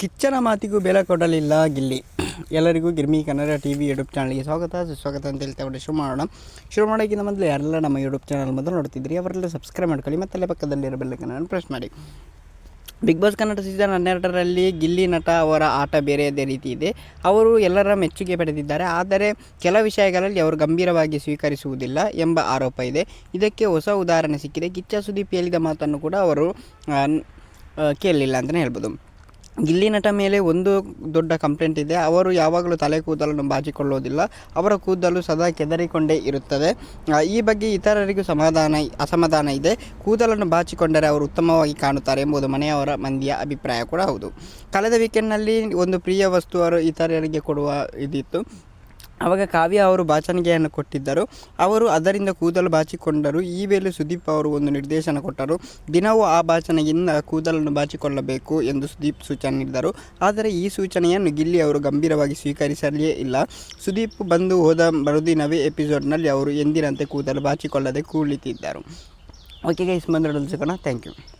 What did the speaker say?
ಕಿಚ್ಚನ ಮಾತಿಗೂ ಬೆಲೆ ಕೊಡಲಿಲ್ಲ ಗಿಲ್ಲಿ. ಎಲ್ಲರಿಗೂ Girmi Kannada T V YouTube ಚಾನಲ್ಗೆ ಸ್ವಾಗತ. ಸುಸ್ವಾಗತ ಅಂತ ಹೇಳ್ತಾ ಶುರು ಮಾಡೋಣ ಶುರು ಮಾಡೋಕ್ಕಿಂತ ಮೊದಲು ಯಾರೆಲ್ಲ ನಮ್ಮ ಯೂಟ್ಯೂಬ್ ಚಾನಲ್ ಮೊದಲು ನೋಡ್ತಿದ್ರಿ, ಅವರೆಲ್ಲ ಸಬ್ಸ್ಕ್ರೈಬ್ ಮಾಡ್ಕೊಳ್ಳಿ, ಮತ್ತು ಅಲ್ಲೇ ಪಕ್ಕದಲ್ಲಿರೋ ಬೆಲ್ಲಕ್ಕನ್ನು ಪ್ರೆಸ್ ಮಾಡಿ. ಬಿಗ್ ಬಾಸ್ ಕನ್ನಡ ಸೀಸನ್ ಹನ್ನೆರಡರಲ್ಲಿ ಗಿಲ್ಲಿ ನಟ ಅವರ ಆಟ ಬೇರೆಯದೇ ರೀತಿ ಇದೆ. ಅವರು ಎಲ್ಲರ ಮೆಚ್ಚುಗೆ ಪಡೆದಿದ್ದಾರೆ, ಆದರೆ ಕೆಲ ವಿಷಯಗಳಲ್ಲಿ ಅವರು ಗಂಭೀರವಾಗಿ ಸ್ವೀಕರಿಸುವುದಿಲ್ಲ ಎಂಬ ಆರೋಪ ಇದೆ. ಇದಕ್ಕೆ ಹೊಸ ಉದಾಹರಣೆ ಸಿಕ್ಕಿದೆ. ಕಿಚ್ಚ ಸುದೀಪ್ ಹೇಳಿದ ಮಾತನ್ನು ಕೂಡ ಅವರು ಕೇಳಲಿಲ್ಲ ಅಂತಲೇ ಹೇಳ್ಬೋದು. ಗಿಲ್ಲಿ ನಟ ಮೇಲೆ ಒಂದು ದೊಡ್ಡ ಕಂಪ್ಲೇಂಟ್ ಇದೆ. ಅವರು ಯಾವಾಗಲೂ ತಲೆ ಕೂದಲನ್ನು ಬಾಚಿಕೊಳ್ಳೋದಿಲ್ಲ. ಅವರ ಕೂದಲು ಸದಾ ಕೆದರಿಕೊಂಡೇ ಇರುತ್ತದೆ. ಈ ಬಗ್ಗೆ ಇತರರಿಗೂ ಸಮಾಧಾನ, ಅಸಮಾಧಾನ ಇದೆ. ಕೂದಲನ್ನು ಬಾಚಿಕೊಂಡರೆ ಅವರು ಉತ್ತಮವಾಗಿ ಕಾಣುತ್ತಾರೆ ಎಂಬುದು ಮನೆಯವರ ಮಂದಿಯ ಅಭಿಪ್ರಾಯ ಕೂಡ ಹೌದು. ಕಳೆದ ವೀಕೆಂಡ್ನಲ್ಲಿ ಒಂದು ಪ್ರಿಯ ವಸ್ತು ಅವರು ಇತರರಿಗೆ ಕೊಡುವ ಇದಿತ್ತು. ಆವಾಗ ಕಾವ್ಯ ಅವರು ಬಾಚಣಿಗೆಯನ್ನು ಕೊಟ್ಟಿದ್ದರು. ಅವರು ಅದರಿಂದ ಕೂದಲು ಬಾಚಿಕೊಂಡರು. ಈ ವೇಳೆ ಸುದೀಪ್ ಅವರು ಒಂದು ನಿರ್ದೇಶನ ಕೊಟ್ಟರು. ದಿನವೂ ಆ ಬಾಚಣಿಗೆಯಿಂದ ಕೂದಲನ್ನು ಬಾಚಿಕೊಳ್ಳಬೇಕು ಎಂದು ಸುದೀಪ್ ಸೂಚನೆ ನೀಡಿದರು. ಆದರೆ ಈ ಸೂಚನೆಯನ್ನು ಗಿಲ್ಲಿ ಅವರು ಗಂಭೀರವಾಗಿ ಸ್ವೀಕರಿಸಲೇ ಇಲ್ಲ. ಸುದೀಪ್ ಬಂದು ಹೋದ ಮರುದಿನವೇ ಎಪಿಸೋಡ್ನಲ್ಲಿ ಅವರು ಎಂದಿನಂತೆ ಕೂದಲು ಬಾಚಿಕೊಳ್ಳದೆ ಕುಳಿತಿದ್ದರು ಓಕೆ ಗೈಸ್ ಬಂದು ಸಿಗೋಣ. Thank you.